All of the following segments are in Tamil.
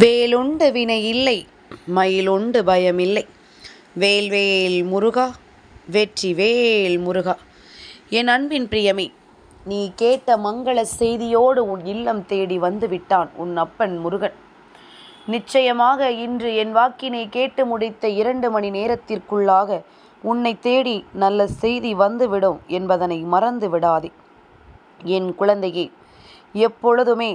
வேலுண்டு வினை இல்லை மயிலுண்டு பயமில்லை. வேல்வேல் முருகா வெற்றி வேல் முருகா. என் அன்பின் பிரியமே நீ கேட்ட மங்கள செய்தியோடு உன் இல்லம் தேடி வந்து விட்டான் உன் அப்பன் முருகன். நிச்சயமாக இன்று என் வாக்கினை கேட்டு முடித்த இரண்டு மணி நேரத்திற்குள்ளாக உன்னை தேடி நல்ல செய்தி வந்துவிடும் என்பதனை மறந்து விடாதே. என் குழந்தையே எப்பொழுதுமே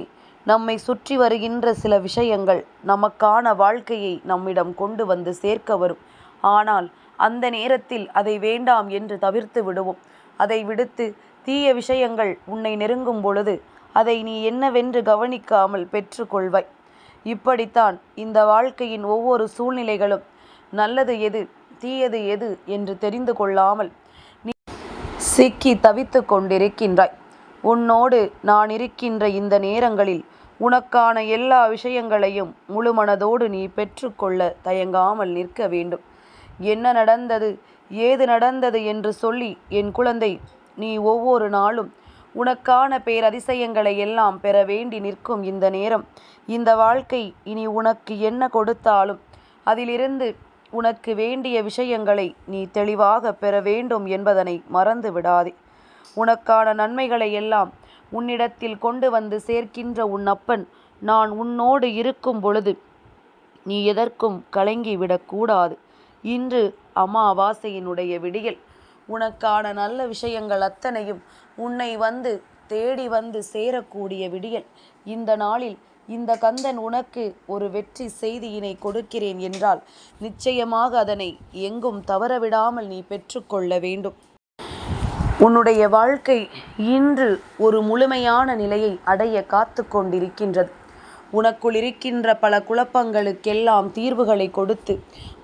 நம்மை சுற்றி வருகின்ற சில விஷயங்கள் நமக்கான வாழ்க்கையை நம்மிடம் கொண்டு வந்து சேர்க்க வரும். ஆனால் அந்த நேரத்தில் அதை வேண்டாம் என்று தவிர்த்து விடுவோம். அதை விடுத்து தீய விஷயங்கள் உன்னை நெருங்கும் பொழுது அதை நீ என்னவென்று கவனிக்காமல் பெற்றுக்கொள்வாய். இப்படித்தான் இந்த வாழ்க்கையின் ஒவ்வொரு சூழ்நிலைகளும் நல்லது எது தீயது எது என்று தெரிந்து கொள்ளாமல் நீ சிக்கி தவித்து கொண்டிருக்கின்றாய். உன்னோடு நான் இருக்கின்ற இந்த நேரங்களில் உனக்கான எல்லா விஷயங்களையும் முழுமனதோடு நீ பெற்றுக்கொள்ள தயங்காமல் நிற்க வேண்டும். என்ன நடந்தது? ஏது நடந்தது என்று சொல்லி என் குழந்தை நீ ஒவ்வொரு நாளும் உனக்கான பேரதிசயங்களை எல்லாம் பெற வேண்டி நிற்கும் இந்த நேரம். இந்த வாழ்க்கை இனி உனக்கு என்ன கொடுத்தாலும் அதிலிருந்து உனக்கு வேண்டிய விஷயங்களை நீ தெளிவாக பெற வேண்டும் என்பதனை மறந்து விடாதே உனக்கான நன்மைகளை எல்லாம் உன்னிடத்தில் கொண்டு வந்து சேர்க்கின்ற உன் அப்பன் நான் உன்னோடு இருக்கும் பொழுது நீ எதற்கும் கலங்கிவிடக்கூடாது இன்று அமாவாசையினுடைய விடியல். உனக்கான நல்ல விஷயங்கள் அத்தனையும் உன்னை வந்து தேடி வந்து சேரக்கூடிய விடியல். இந்த நாளில் இந்த கந்தன் உனக்கு ஒரு வெற்றி செய்தியினை கொடுக்கிறேன் என்றால் நிச்சயமாக அதனை எங்கும் தவறவிடாமல் நீ பெற்றுக்கொள்ள வேண்டும். உன்னுடைய வாழ்க்கை இன்று ஒரு முழுமையான நிலையை அடைய காத்து கொண்டிருக்கின்றது. உனக்குள் இருக்கின்ற பல குழப்பங்களுக்கெல்லாம் தீர்வுகளை கொடுத்து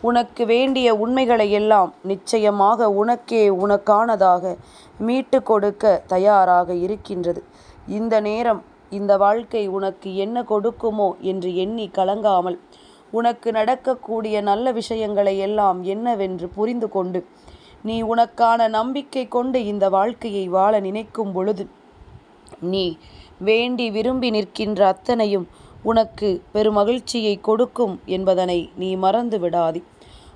உனக்கு வேண்டிய உண்மைகளை எல்லாம் நிச்சயமாக உனக்கே உனக்கானதாக மீட்டு கொடுக்க தயாராக இருக்கின்றது. இந்த நேரம் இந்த வாழ்க்கை உனக்கு என்ன கொடுக்குமோ என்று எண்ணி கலங்காமல் உனக்கு நடக்கக்கூடிய நல்ல விஷயங்களை எல்லாம் என்னவென்று புரிந்து கொண்டு நீ உனக்கான நம்பிக்கை கொண்டு இந்த வாழ்க்கையை வாழ நினைக்கும் பொழுது நீ வேண்டி விரும்பி நிற்கின்ற அத்தனையும் உனக்கு பெருமகிழ்ச்சியை கொடுக்கும் என்பதனை நீ மறந்து விடாதே.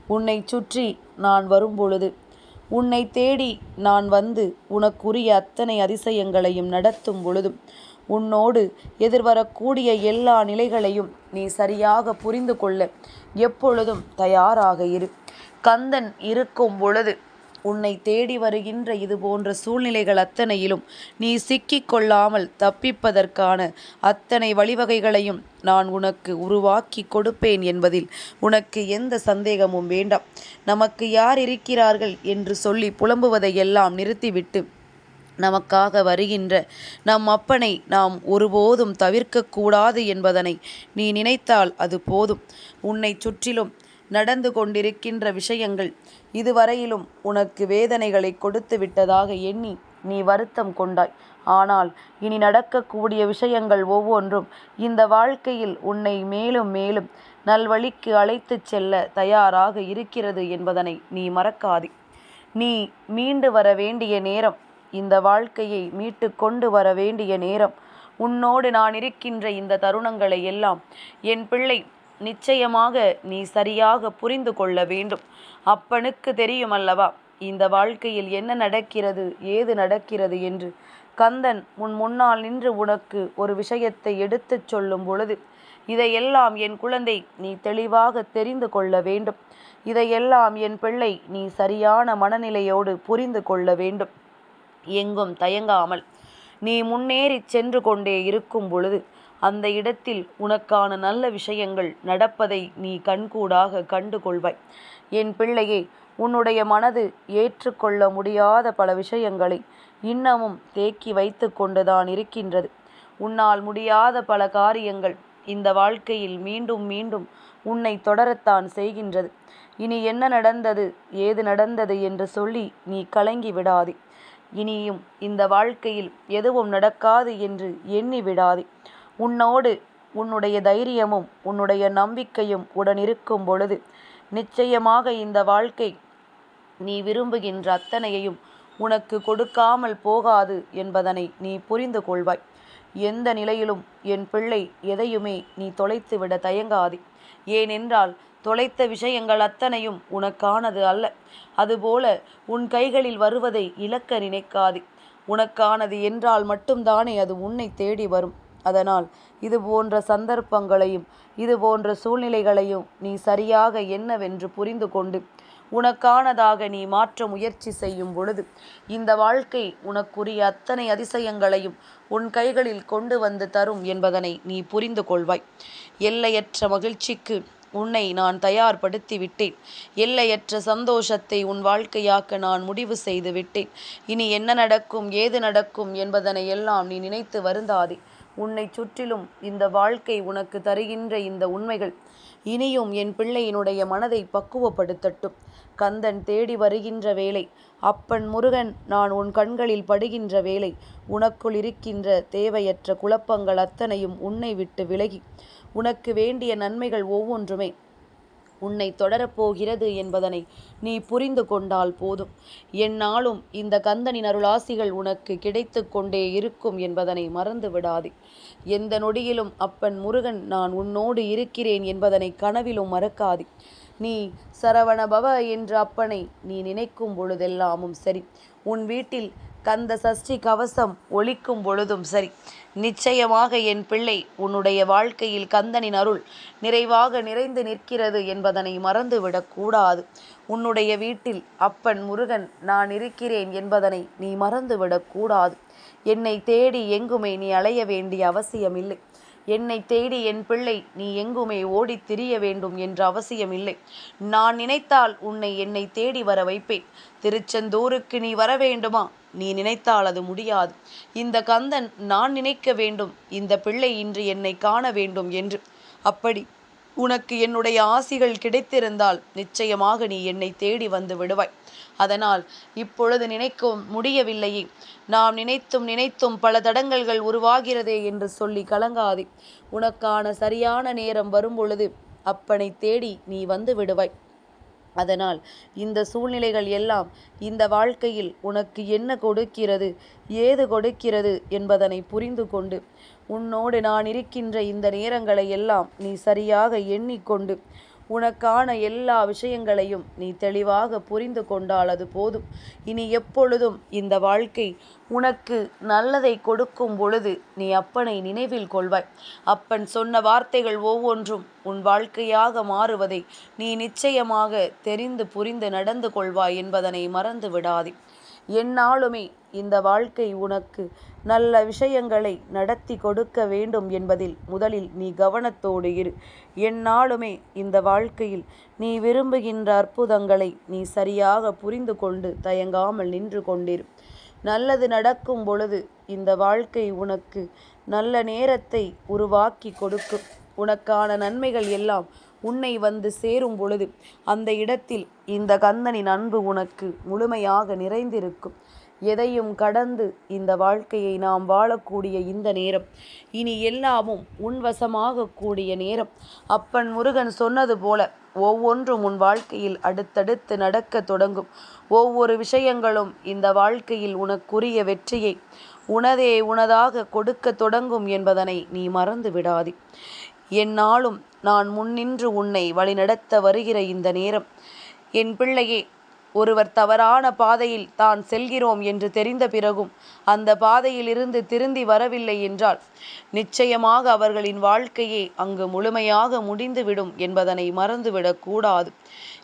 உன்னை சுற்றி நான் வரும்பொழுது உன்னை தேடி நான் வந்து உனக்குரிய அத்தனை அதிசயங்களையும் நடத்தும் பொழுதும் உன்னோடு எதிர்வரக்கூடிய எல்லா நிலைகளையும் நீ சரியாக புரிந்து கொள்ள எப்பொழுதும் தயாராக இரு. கந்தன் இருக்கும் பொழுது உன்னை தேடி வருகின்ற இது போன்ற சூழ்நிலைகள் அத்தனையிலும் நீ சிக்கிக் கொள்ளாமல் தப்பிப்பதற்கான அத்தனை வழிவகைகளையும் நான் உனக்கு உருவாக்கி கொடுப்பேன் என்பதில் உனக்கு எந்த சந்தேகமும் வேண்டாம். நமக்கு யார் இருக்கிறார்கள் என்று சொல்லி புலம்புவதையெல்லாம் நிறுத்திவிட்டு நமக்காக வருகின்ற நம் அப்பனை நாம் ஒருபோதும் தவிர்க்கக்கூடாது என்பதனை நீ நினைத்தால் அது போதும். உன்னை சுற்றிலும் நடந்து கொண்டிருக்கின்ற விஷயங்கள் இதுவரையிலும் உனக்கு வேதனைகளை கொடுத்து விட்டதாக எண்ணி நீ வருத்தம் கொண்டாய். ஆனால் இனி நடக்கக்கூடிய விஷயங்கள் ஒவ்வொன்றும் இந்த வாழ்க்கையில் உன்னை மேலும் மேலும் நல்வழிக்கு அழைத்துச் செல்ல தயாராக இருக்கிறது என்பதனை நீ மறக்காதே. நீ மீண்டு வர வேண்டிய நேரம் இந்த வாழ்க்கையை மீட்டு கொண்டு வர வேண்டிய நேரம். உன்னோடு நான் இருக்கின்ற இந்த தருணங்களை எல்லாம் என் பிள்ளை நிச்சயமாக நீ சரியாக புரிந்து கொள்ள வேண்டும். அப்பனுக்கு தெரியும் அல்லவா இந்த வாழ்க்கையில் என்ன நடக்கிறது ஏது நடக்கிறது என்று. கந்தன் உன் முன்னால் நின்று உனக்கு ஒரு விஷயத்தை எடுத்துச் சொல்லும் பொழுது இதையெல்லாம் என் குழந்தை நீ தெளிவாக தெரிந்து கொள்ள வேண்டும். இதையெல்லாம் என் பிள்ளை நீ சரியான மனநிலையோடு புரிந்து கொள்ள வேண்டும். எங்கும் தயங்காமல் நீ முன்னேறி சென்று கொண்டே இருக்கும் பொழுது அந்த இடத்தில் உனக்கான நல்ல விஷயங்கள் நடப்பதை நீ கண்கூடாக கண்டு கொள்வாய். என் பிள்ளையே உன்னுடைய மனது ஏற்றுக்கொள்ள முடியாத பல விஷயங்களை இன்னமும் தேக்கி வைத்து கொண்டுதான் இருக்கின்றது. உன்னால் முடியாத பல காரியங்கள் இந்த வாழ்க்கையில் மீண்டும் மீண்டும் உன்னை தொடரத்தான் செய்கின்றது. இனி என்ன நடந்தது ஏது நடந்தது என்று சொல்லி நீ கலங்கி விடாதே. இனியும் இந்த வாழ்க்கையில் எதுவும் நடக்காது என்று எண்ணி விடாதே. உன்னோடு உன்னுடைய தைரியமும் உன்னுடைய நம்பிக்கையும் உடனிருக்கும் பொழுது நிச்சயமாக இந்த வாழ்க்கை நீ விரும்புகின்ற அத்தனையையும் உனக்கு கொடுக்காமல் போகாது என்பதனை நீ புரிந்து கொள்வாய். எந்த நிலையிலும் என் பிள்ளை எதையுமே நீ தொலைத்துவிட தயங்காதே. ஏனென்றால் தொலைத்த விஷயங்கள் அத்தனையும் உனக்கானது அல்ல. அதுபோல உன் கைகளில் வருவதை இழக்க நினைக்காதே. உனக்கானது என்றால் மட்டும்தானே அது உன்னை தேடி வரும். அதனால் இது போன்ற சந்தர்ப்பங்களையும் இது போன்ற சூழ்நிலைகளையும் நீ சரியாக என்னவென்று புரிந்து கொண்டு உனக்கானதாக நீ மாற்ற முயற்சி செய்யும் பொழுது இந்த வாழ்க்கை உனக்குரிய அத்தனை அதிசயங்களையும் உன் கைகளில் கொண்டு வந்து தரும் என்பதனை நீ புரிந்து கொள்வாய். எல்லையற்ற மகிழ்ச்சிக்கு உன்னை நான் தயார்படுத்தி விட்டேன். எல்லையற்ற சந்தோஷத்தை உன் வாழ்க்கையாக்க நான் முடிவு செய்து விட்டேன். இனி என்ன நடக்கும் ஏது நடக்கும் என்பதனை எல்லாம் நீ நினைத்து வருந்தாதே. உன்னை சுற்றிலும் இந்த வாழ்க்கை உனக்கு தருகின்ற இந்த உண்மைகள். இனியும் என் பிள்ளையினுடைய மனதை பக்குவப்படுத்தட்டும். கந்தன் தேடி வருகின்ற வேலை அப்பன் முருகன் நான் உன் கண்களில் படுகின்ற வேலை உனக்குள் இருக்கின்ற தேவையற்ற குழப்பங்கள் அத்தனையும் உன்னை விட்டு விலகி. உனக்கு வேண்டிய நன்மைகள் ஒவ்வொன்றுமே. உன்னை தொடரப்போகிறது என்பதனை நீ புரிந்து கொண்டால் போதும். என்னாலும் இந்த கந்தனின் அருளாசிகள் உனக்கு கிடைத்து கொண்டே இருக்கும் என்பதனை மறந்து விடாதே. எந்த நொடியிலும் அப்பன் முருகன் நான் உன்னோடு இருக்கிறேன் என்பதனை கனவிலும் மறக்காதே. நீ சரவணபவ என்ற அப்பனை நீ நினைக்கும் பொழுதெல்லாமும் சரி. உன் வீட்டில் கந்த சஷ்டி கவசம் ஒழிக்கும் பொழுதும் சரி. நிச்சயமாக என் பிள்ளை உன்னுடைய வாழ்க்கையில் கந்தனின் அருள் நிறைவாக நிறைந்து நிற்கிறது என்பதனை மறந்துவிடக்கூடாது உன்னுடைய வீட்டில் அப்பன் முருகன் நான் இருக்கிறேன் என்பதனை நீ மறந்துவிடக்கூடாது என்னை தேடி எங்குமே நீ அலைய வேண்டிய அவசியமில்லை. என்னை தேடி என் பிள்ளை நீ எங்குமே ஓடித் திரிய வேண்டும் என்ற அவசியமில்லை. நான் நினைத்தால் உன்னை என்னை தேடி வர வைப்பேன். திருச்செந்தூருக்கு நீ வர வேண்டுமா? நீ நினைத்தால் அது முடியாது. இந்த கந்தன் நான் நினைக்க வேண்டும். இந்த பிள்ளை இன்று என்னை காண வேண்டும் என்று. அப்படி உனக்கு என்னுடைய ஆசிகள் கிடைத்திருந்தால் நிச்சயமாக நீ என்னை தேடி வந்து விடுவாய். அதனால் இப்பொழுது நினைக்கும் முடியவில்லையே. நாம் நினைத்தும் நினைத்தும் பல தடங்கல்கள் உருவாகிறதே என்று சொல்லி கலங்காதே. உனக்கான சரியான நேரம் வரும்பொழுது அப்பனை தேடி நீ வந்து விடுவாய். அதனால் இந்த சூழ்நிலைகள் எல்லாம் இந்த வாழ்க்கையில் உனக்கு என்ன கொடுக்கிறது ஏது கொடுக்கிறது என்பதனை புரிந்து கொண்டு உன்னோடு நான் இருக்கின்ற இந்த நேரங்களை எல்லாம் நீ சரியாக எண்ணிக்கொண்டு உனக்கான எல்லா விஷயங்களையும் நீ தெளிவாக புரிந்து கொண்டால் அது போதும். இனி எப்பொழுதும் இந்த வாழ்க்கை உனக்கு நல்லதை கொடுக்கும் பொழுது நீ அப்பனை நினைவில் கொள்வாய். அப்பன் சொன்ன வார்த்தைகள் ஒவ்வொன்றும் உன் வாழ்க்கையாக மாறுவதை நீ நிச்சயமாக தெரிந்து புரிந்து நடந்து கொள்வாய் என்பதனை மறந்து விடாதே எந்நாளுமே இந்த வாழ்க்கை உனக்கு நல்ல விஷயங்களை நடத்தி கொடுக்க வேண்டும் என்பதில் முதலில் நீ கவனத்தோடு இரு. எந்நாளுமே இந்த வாழ்க்கையில் நீ விரும்புகின்ற அற்புதங்களை நீ சரியாக புரிந்து கொண்டு தயங்காமல் நின்று கொண்டிரு. நல்லது நடக்கும் பொழுது இந்த வாழ்க்கை உனக்கு நல்ல நேரத்தை உருவாக்கி கொடுக்கும். உனக்கான நன்மைகள் எல்லாம் உன்னை வந்து சேரும் பொழுது அந்த இடத்தில் இந்த கந்தனின் அன்பு உனக்கு முழுமையாக நிறைந்திருக்கும். எதையும் கடந்து இந்த வாழ்க்கையை நாம் வாழக்கூடிய இந்த நேரம் இனி எல்லாமும் உன்வசமாக கூடிய நேரம். அப்பன் முருகன் சொன்னது போல ஒவ்வொன்றும் உன் வாழ்க்கையில் அடுத்தடுத்து நடக்க தொடங்கும். ஒவ்வொரு விஷயங்களும் இந்த வாழ்க்கையில் உனக்குரிய வெற்றியை உனதே உனதாக கொடுக்க தொடங்கும் என்பதனை நீ மறந்து விடாதே என்னாலும் நான் முன்னின்று உன்னை வழிநடத்த வருகிற இந்த நேரம். என் பிள்ளையே ஒருவர் தவறான பாதையில் தான் செல்கிறோம் என்று தெரிந்த பிறகும் அந்த பாதையிலிருந்து திருந்தி வரவில்லை என்றால் நிச்சயமாக அவர்களின் வாழ்க்கையே அங்கு முழுமையாக முடிந்துவிடும் என்பதனை மறந்துவிடக்கூடாது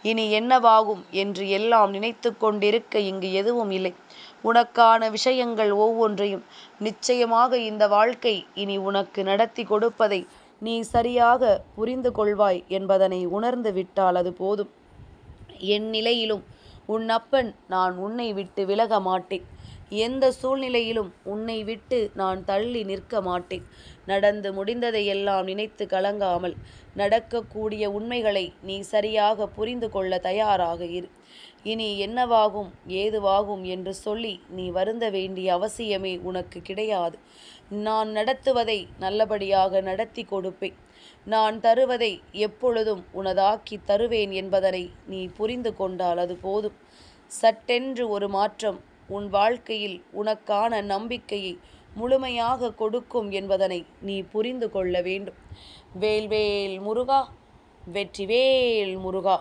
இனி என்னவாகும் என்று எல்லாம் நினைத்து கொண்டிருக்க இங்கு எதுவும் இல்லை. உனக்கான விஷயங்கள் ஒவ்வொன்றையும் நிச்சயமாக இந்த வாழ்க்கை இனி உனக்கு நடத்தி கொடுப்பதை நீ சரியாக புரிந்து கொள்வாய் என்பதனை உணர்ந்து விட்டால் அது போதும். என் நிலையிலும் உன் அப்பன் நான் உன்னை விட்டு விலக மாட்டேன். எந்த சூழ்நிலையிலும் உன்னை விட்டு நான் தள்ளி நிற்க மாட்டேன். நடந்து முடிந்ததையெல்லாம் நினைத்து கலங்காமல் நடக்கக்கூடிய உண்மைகளை நீ சரியாக புரிந்து கொள்ள தயாராக இரு. இனி என்னவாகும் ஏதுவாகும் என்று சொல்லி நீ வருந்த வேண்டிய அவசியமே உனக்கு கிடையாது. நான் நடத்துவதை நல்லபடியாக நடத்தி கொடுப்பேன். நான் தருவதை எப்பொழுதும் உனதாக்கி தருவேன் என்பதனை நீ புரிந்து கொண்டால் அது போதும். சட்டென்று ஒரு மாற்றம் உன் வாழ்க்கையில் உனக்கான நம்பிக்கையை முழுமையாக கொடுக்கும் என்பதனை நீ புரிந்து கொள்ள வேண்டும். வேல்வேல் முருகா வெற்றிவேல் முருகா.